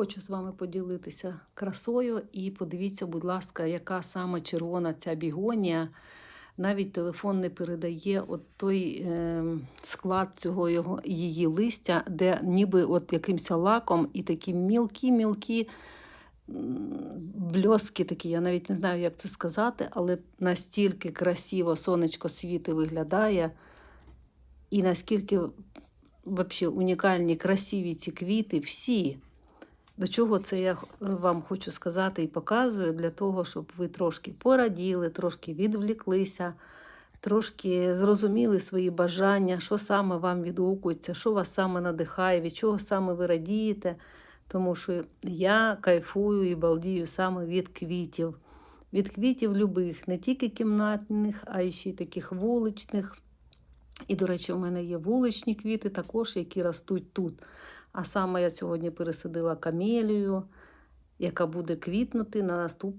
Хочу з вами поділитися красою. І подивіться, будь ласка, яка саме червона ця бігонія. Навіть телефон не передає от той е, склад цього його, її листя, де ніби от якимся лаком і такі мілкі-мілкі бльоски такі, я навіть не знаю, як це сказати, але настільки красиво сонечко світи виглядає, і наскільки вообще унікальні, красиві ці квіти, всі. До чого це я вам хочу сказати і показую, для того, щоб ви трошки пораділи, трошки відвліклися, трошки зрозуміли свої бажання, що саме вам відгукується, що вас саме надихає, від чого саме ви радієте. Тому що я кайфую і балдію саме від квітів. Від квітів любих, не тільки кімнатних, а й ще й таких вуличних. І, до речі, у мене є вуличні квіти також, які ростуть тут. А саме я сьогодні пересадила камелію, яка буде квітнути на наступ...